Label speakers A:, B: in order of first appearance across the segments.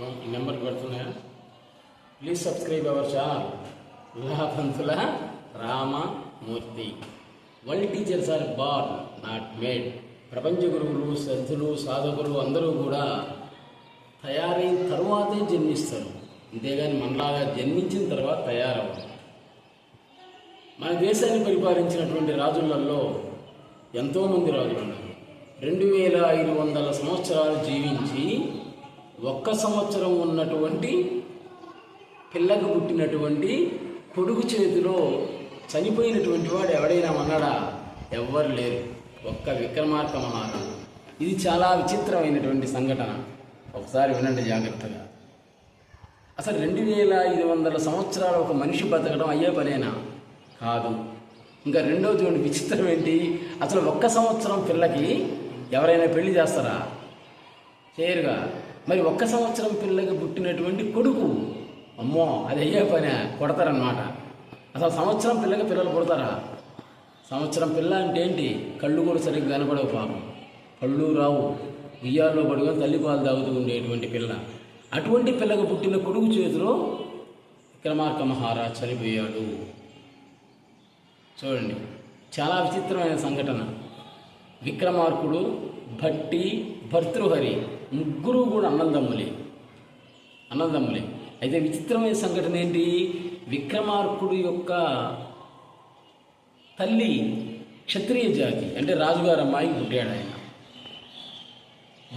A: Number పెడుతున్నాయా? Please subscribe our channel విలాపంతుల Ramamurthy. World teachers are born not made ప్రపంచ గురువులు శ్రద్ధులు సాధకులు అందరూ కూడా తయారైన తర్వాతే జన్మిస్తారు. అంతేగాని మనలాగా జన్మించిన తర్వాత తయారవ్వరు. మన దేశాన్ని పరిపాలించినటువంటి రాజులలో ఎంతోమంది రాజులు ఉన్నారు రెండు వేల ఐదు వందల సంవత్సరాలు జీవించి ఒక్క సంవత్సరం ఉన్నటువంటి పిల్లకు పుట్టినటువంటి కొడుకు చేతిలో చనిపోయినటువంటి వాడు ఎవడైనా అన్నాడా ఎవ్వరు లేరు. ఒక్క విక్రమార్క మహారాజు ఇది చాలా విచిత్రమైనటువంటి సంఘటన. ఒకసారి వినండి జాగ్రత్తగా. అసలు రెండు వేల ఐదు వందల సంవత్సరాలు ఒక మనిషి బతకడం అయ్యే పనేనా? కాదు. ఇంకా రెండవది విచిత్రం ఏంటి? అసలు ఒక్క సంవత్సరం పిల్లకి ఎవరైనా పెళ్ళి చేస్తారా? చేయరుగా. మరి ఒక్క సంవత్సరం పిల్లకి పుట్టినటువంటి కొడుకు అమ్మో అది అయ్యే పనే కొడతారనమాట అసలు సంవత్సరం పిల్లకి పిల్లలు కొడతారా సంవత్సరం పిల్ల అంటే ఏంటి? కళ్ళు కూడా సరిగ్గా కనపడవు పాపం. కళ్ళు రావు. ఉయ్యాల్లో పడుకొని తల్లిపాలు తాగుతూ ఉండేటువంటి పిల్ల. అటువంటి పిల్లకు పుట్టిన కొడుకు చేతిలో విక్రమార్క మహారాజ్ చనిపోయాడు. చూడండి. చాలా విచిత్రమైన సంఘటన. విక్రమార్కుడు భట్టి భర్తృహరి ముగ్గురు కూడా అన్నదమ్ములే. అన్నదమ్ములే. అయితే విచిత్రమైన సంఘటన ఏంటి? విక్రమార్కుడు యొక్క తల్లి క్షత్రియ జాతి అంటే రాజుగారు అమ్మాయికి పుట్టాడు ఆయన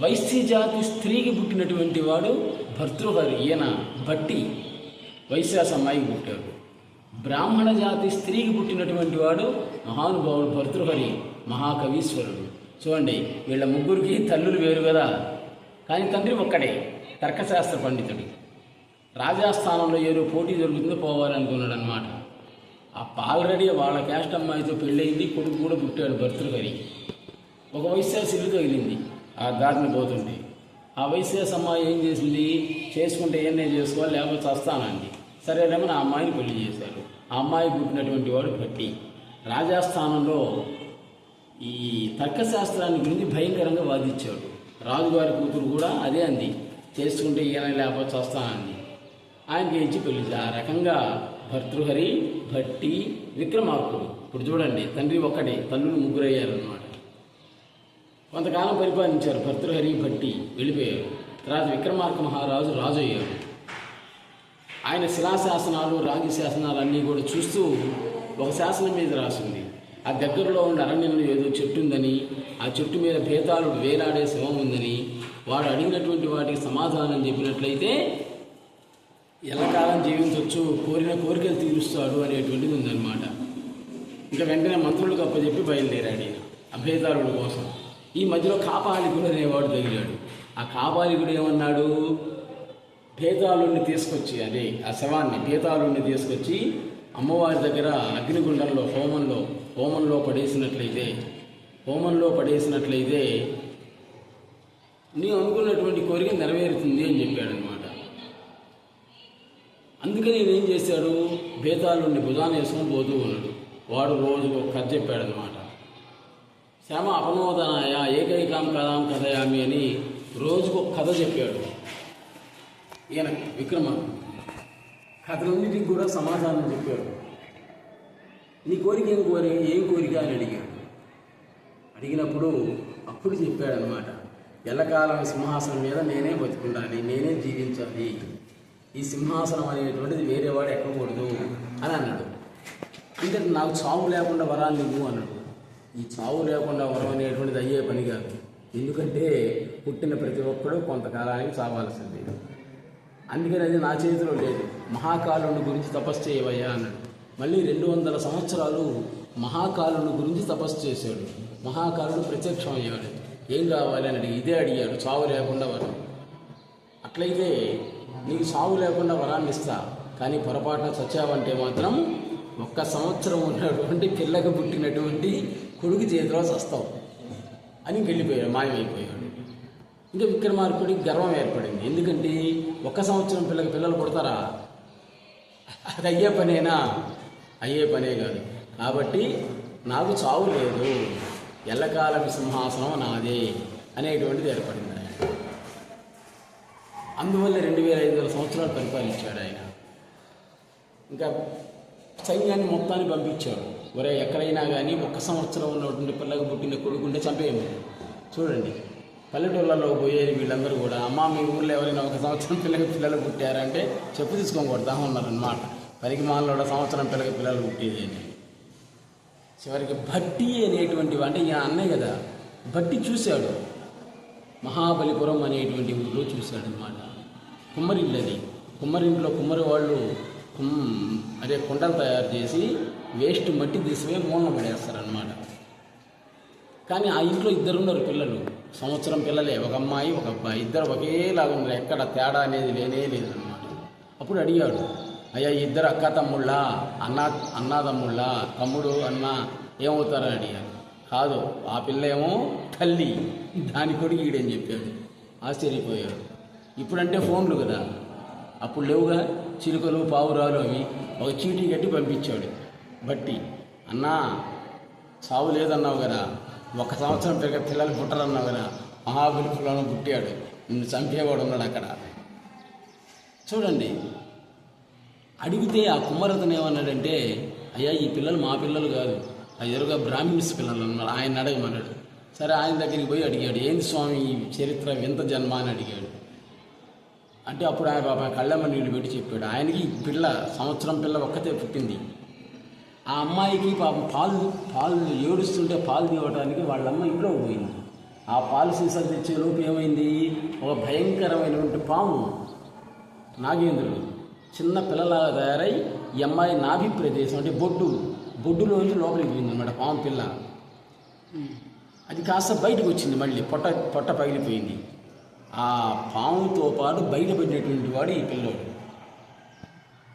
A: వైశ్య జాతి స్త్రీకి పుట్టినటువంటి వాడు భర్తృహరి ఈయన భట్టి. వైశ్యాస అమ్మాయికి పుట్టాడు. బ్రాహ్మణ జాతి స్త్రీకి పుట్టినటువంటి వాడు మహానుభావుడు భర్తృహరి మహాకవీశ్వరుడు. చూడండి వీళ్ళ ముగ్గురికి తల్లులు వేరు కదా. కానీ తండ్రి ఒక్కడే తర్కశాస్త్ర పండితుడు. రాజాస్థానంలో ఏదో పోటీ జరుగుతుందో పోవాలనుకున్నాడు అనమాట ఆల్రెడీ వాళ్ళ క్యాస్ట్ అమ్మాయితో పెళ్ళయింది కొడుకు కూడా పుట్టాడు భర్తలు కలిగి ఒక వైశ్యాస ఇల్లు తగిలింది ఆ దారిని పోతుంటే. ఆ వైశ్యాస అమ్మాయి ఏం చేసింది? చేసుకుంటే ఏనే చేసుకోవాలి? లేకపోతే చస్తానండి సరేనేమో నా అమ్మాయిని పెళ్ళి చేశారు ఆ అమ్మాయి పుట్టినటువంటి వాడు పట్టి రాజాస్థానంలో ఈ తర్కశాస్త్రాన్ని గురించి భయంకరంగా వాదించాడు. రాజుగారి కూతురు కూడా అదే అంది. చేసుకుంటే ఈయన లేకపోతే వస్తానంది ఆయనకి ఇచ్చి పెళ్ళి ఆ రకంగా భర్తృహరి భట్టి విక్రమార్కుడు. ఇప్పుడు చూడండి తండ్రి ఒక్కడే తల్లులు ముగ్గురయ్యారన్నమాట. కొంతకాలం పరిపాలించారు భర్తృహరి భట్టి వెళ్ళిపోయారు. తర్వాత విక్రమార్క మహారాజు రాజు అయ్యాడు ఆయన శిలాశాసనాలు రాగి శాసనాలు అన్నీ కూడా చూస్తూ ఒక శాసనం మీద రాసింది. ఆ దగ్గరలో ఉన్న అరణ్యంలో ఏదో చెట్టు ఉందని ఆ చెట్టు మీద భేతాళుడు వేలాడే శవం ఉందని వాడు అడిగినటువంటి వాటికి సమాధానం చెప్పినట్లయితే ఎల్లకాలం జీవించవచ్చు కోరిన కోరికలు తీరుస్తాడు అనేటువంటిది ఉందన్నమాట. ఇంకా వెంటనే మంత్రులకు అప్పచెప్పి బయలుదేరాడు ఈయన అభేదారుడు కోసం. ఈ మధ్యలో కాపాలికుడు అనేవాడు తగిలాడు. ఆ కాపాలికుడు ఏమన్నాడు? భేతాళుణ్ణి తీసుకొచ్చి అదే ఆ శవాన్ని భేతాళుణ్ణి తీసుకొచ్చి అమ్మవారి దగ్గర అగ్నిగుండంలో హోమంలో హోమంలో పడేసినట్లయితే హోమంలో పడేసినట్లయితే నీ అనుకున్నటువంటి కోరిక నెరవేరుతుంది అని చెప్పాడనమాట. అందుకని ఈయన ఏం చేశాడు? భేతాళుణ్ణి భుజాన వేసుకొని పోతూ ఉన్నాడు. వాడు రోజు ఒక కథ చెప్పాడనమాట. శ్యామ అపనోదనాయ ఏకైకాం కథాం కథయామి అని రోజుకు ఒక కథ చెప్పాడు. ఈయన విక్రమ. కథలన్నిటికి కూడా సమాధానం చెప్పాడు. నీ కోరిక ఏం కోరి ఏం కోరిక అని అడిగాడు అడిగినప్పుడు అప్పుడు చెప్పాడనమాట ఎల్లకాలం సింహాసనం మీద నేనే బతుకుండాలి నేనే జీవించాలి. ఈ సింహాసనం అనేటువంటిది వేరే వాడు ఎక్కకూడదు అని అన్నాడు. అంటే నాకు చావు లేకుండా వరాలు నువ్వు అన్నాడు. ఈ చావు లేకుండా వరం అనేటువంటిది అయ్యే పని కాదు. ఎందుకంటే పుట్టిన ప్రతి ఒక్కడు కొంతకాలానికి చావాల్సిందే. అందుకని అది నా చేతిలో లేదు. మహాకాలుని గురించి తపస్సు చేయవయ్యా అన్నాడు. మళ్ళీ రెండు వందల సంవత్సరాలు మహాకాలుని గురించి తపస్సు చేశాడు. మహాకాలుడు ప్రత్యక్షం అయ్యాడు ఏం కావాలి అని అడిగి ఇదే అడిగాడు. చావు లేకుండా వరం. అట్లయితే నీకు చావు లేకుండా వరాన్ని ఇస్తా. కానీ పొరపాటున చచ్చావంటే మాత్రం ఒక్క సంవత్సరం ఉన్నటువంటి పిల్లకి పుట్టినటువంటి కొడుకు చేతిలో చస్తావు. అని వెళ్ళిపోయాడు. మాయమైపోయాడు. ఇంకా విక్రమార్కుడికి గర్వం ఏర్పడింది. ఎందుకంటే ఒక్క సంవత్సరం పిల్లకి పిల్లలు పుడతారా? అది అయ్యే పనేనా? అయ్యే పనే కాదు. కాబట్టి నాకు చావు లేదు. ఎల్లకాలం సింహాసనం నాదే అనేటువంటిది ఏర్పడింది ఆయన. అందువల్ల రెండు వేల ఐదు వందల సంవత్సరాలు పరిపాలించాడు ఆయన. ఇంకా సైన్యాన్ని మొత్తాన్ని పంపించాడు. ఒరే ఎక్కడైనా కానీ ఒక్క సంవత్సరం ఉన్నటువంటి పిల్లకు పుట్టిన కొడుకుంటే చంపేయమని చూడండి పల్లెటూళ్ళలో పోయేది వీళ్ళందరూ కూడా అమ్మ మీ ఊర్లో ఎవరైనా ఒక సంవత్సరం పిల్లలు పిల్లలు పుట్టారంటే చెప్పు తీసుకొని కొడతా ఉన్నారనమాట పనికి మాలలో సంవత్సరం పిల్లకి పిల్లలు పుట్టేది అని చివరికి భట్టి అనేటువంటి అంటే ఈయన అన్నయ్య కదా భట్టి చూశాడు. మహాబలిపురం అనేటువంటి ఊరిలో చూశాడు అనమాట కుమ్మరిల్లు అది కుమ్మరింట్లో కుమ్మరి వాళ్ళు కుమ్- అదే కుండలు తయారు చేసి వేస్ట్ మట్టి తీసివే మూలన పడేస్తారనమాట కానీ ఆ ఇంట్లో ఇద్దరు ఉన్నారు పిల్లలు. సంవత్సరం పిల్లలే. ఒక అమ్మాయి ఒక అబ్బాయి. ఇద్దరు ఒకేలాగా ఉన్నారు ఎక్కడ తేడా అనేది లేనే లేదనమాట అప్పుడు అడిగాడు అయ్యా ఇద్దరు అక్క తమ్ముళ్ళా అన్నా అన్నదమ్ముళ్ళ తమ్ముడు అన్న ఏమవుతారని అడిగారు కాదు ఆ పిల్ల ఏమో తల్లి. దాని కొడుకు ఈడని చెప్పాడు? ఆశ్చర్యపోయాడు. ఇప్పుడంటే ఫోన్లు కదా. అప్పుడు లేవుగా చిలుకలు పావురాలు అవి ఒక చీటీ కట్టి పంపించాడు. బట్టి అన్నా సావు లేదన్నావు కదా. ఒక సంవత్సరం పిల్ల పిల్లలు పుట్టరన్నావు కదా. మహాబలిపురంలో పుట్టాడు. నిన్ను చంపేవాడు ఉన్నాడు అక్కడ. చూడండి అడిగితే ఆ కుమ్మరతను ఏమన్నాడంటే అయ్యా ఈ పిల్లలు మా పిల్లలు కాదు. ఆ ఎదురుగా బ్రాహ్మిన్స్ పిల్లలు అన్నాడు. ఆయన అడగమన్నాడు. సరే ఆయన దగ్గరికి పోయి అడిగాడు ఏంది స్వామి ఈ చరిత్ర వింత జన్మ అని అడిగాడు. అంటే అప్పుడు ఆయన పాప కళ్ళమ్మ నీళ్ళు పెట్టి చెప్పాడు. ఆయనకి పిల్ల సంవత్సరం పిల్ల ఒక్కతే పుట్టింది. ఆ అమ్మాయికి పాపం పాలు పాలు ఏడుస్తుంటే పాలు తీయడానికి వాళ్ళమ్మ ఇంట్లో పోయింది. ఆ పాలు సీసాలు తెచ్చే లోపు ఏమైంది? ఒక భయంకరమైనటువంటి పాము. నాగేంద్రుడు. చిన్న పిల్లలాగా తయారై ఈ అమ్మాయి నాభి ప్రదేశం అంటే బొడ్డు. బొడ్డులోంచి లోపలికి పోయింది అనమాట పాము పిల్ల. అది కాస్త బయటకు వచ్చింది మళ్ళీ పొట్ట పొట్ట పగిలిపోయింది. ఆ పాముతో పాటు బయటపడినటువంటి వాడు ఈ పిల్లోడు.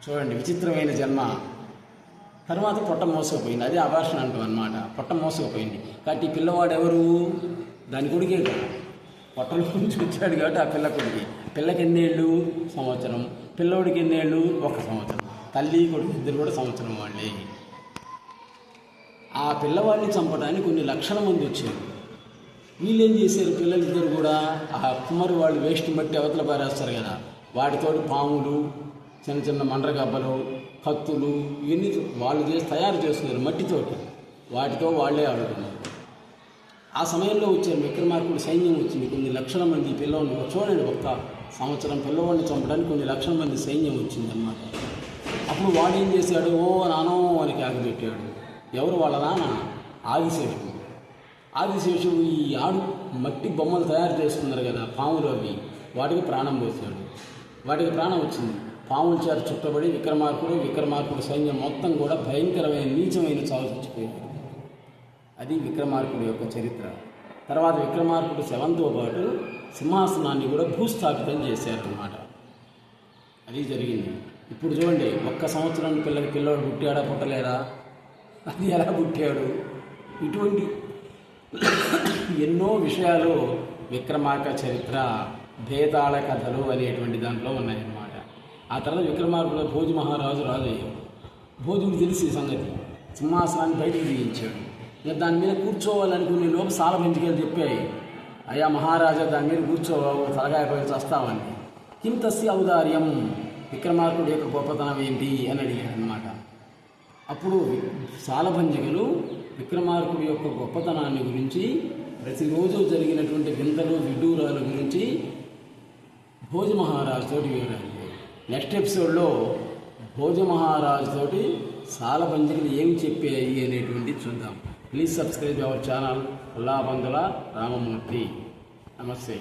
A: చూడండి విచిత్రమైన జన్మ. తర్వాత పొట్ట మోసకపోయింది అదే అభాషణ అంటాం అనమాట పొట్ట మోసకపోయింది కాబట్టి ఈ పిల్లవాడు ఎవరు? దాని కొడుకే కదా. పొట్టలో నుంచి వచ్చాడు కాబట్టి ఆ పిల్లకుడికి పిల్లకి ఎన్నేళ్ళు సంవత్సరం? పిల్లోడికి ఎన్నేళ్ళు? ఒక సంవత్సరం. తల్లి కొడుకు ఇద్దరు కూడా సంవత్సరం వాళ్ళే. ఆ పిల్లవాడిని చంపడానికి కొన్ని లక్షల మంది వచ్చారు. వీళ్ళు ఏం చేశారు? పిల్లలిద్దరు కూడా ఆ కుమ్మరి వాళ్ళు వేస్ట్ బట్టి అవతల పారేస్తారు కదా. వాటితోటి పాములు చిన్న చిన్న మండ్రగబ్బలు కత్తులు ఇవన్నీ వాళ్ళు చేసి తయారు చేస్తున్నారు మట్టితోటి. వాటితో వాళ్ళే ఆడుకున్నారు. ఆ సమయంలో వచ్చే విక్రమార్కుడు సైన్యం వచ్చింది. కొన్ని లక్షల మంది పిల్లవాడిని చూడండి ఒక్క సంవత్సరం పిల్లవాడిని చంపడానికి కొన్ని లక్షల మంది సైన్యం వచ్చిందన్నమాట. అప్పుడు వాడు ఏం చేశాడు? ఓ నానో అని ఆగిపెట్టాడు ఎవరు వాళ్ళ నాన్న? ఆదిశేషుడు. ఆదిశేషుడు ఈ ఆడు మట్టి బొమ్మలు తయారు చేసుకున్నారు కదా పాములు అవి. వాటికి ప్రాణం పోసాడు వాటికి ప్రాణం వచ్చింది. పాముల చేత చుట్టబడి విక్రమార్కుడు విక్రమార్కుడు సైన్యం మొత్తం కూడా భయంకరమైన నీచమైన చావు చచ్చిపోయాడు అది విక్రమార్కుడు యొక్క చరిత్ర. తర్వాత విక్రమార్కుడు శవంతో పాటు సింహాసనాన్ని కూడా భూస్థాపితం చేశారన్నమాట. అది జరిగింది. ఇప్పుడు చూడండి ఒక్క సంవత్సరం పిల్లకి పిల్లోడు పుట్టాడా పుట్టలేదా? అది ఎలా పుట్టాడు? ఇటువంటి ఎన్నో విషయాలు విక్రమార్క చరిత్ర భేదాళ కథలు అనేటువంటి దాంట్లో ఉన్నాయన్నమాట. ఆ తర్వాత విక్రమార్కుడు భోజు మహారాజు రాజు అయ్యాడు భోజుకు తెలిసి సంగతి. సింహాసనాన్ని బయటికి తీయించాడు. ఇక దాని మీద కూర్చోవాలనుకునే లోపు సాల పెంచుకెళ్ళి చెప్పాయి అయ్యా మహారాజా దాని మీద కూర్చోవావు తలగాయ వస్తావని చస్తావని. కింతస్య ఔదార్యం విక్రమార్కుడు యొక్క గొప్పతనం ఏంటి? అని అడిగాడు అనమాట అప్పుడు సాలభంజకులు విక్రమార్కుడి యొక్క గొప్పతనాన్ని గురించి ప్రతిరోజు జరిగినటువంటి వింతలు విడ్డూరాల గురించి భోజ మహారాజుతోటి వివరాలు నెక్స్ట్ ఎపిసోడ్లో భోజ మహారాజుతోటి తోటి సాలభంజికలు ఏమి చెప్పాయి అనేటువంటి చూద్దాం. ప్లీజ్ సబ్స్క్రైబ్ అవర్ ఛానల్ అల్లా బంధుల రామమూర్తి నమస్తే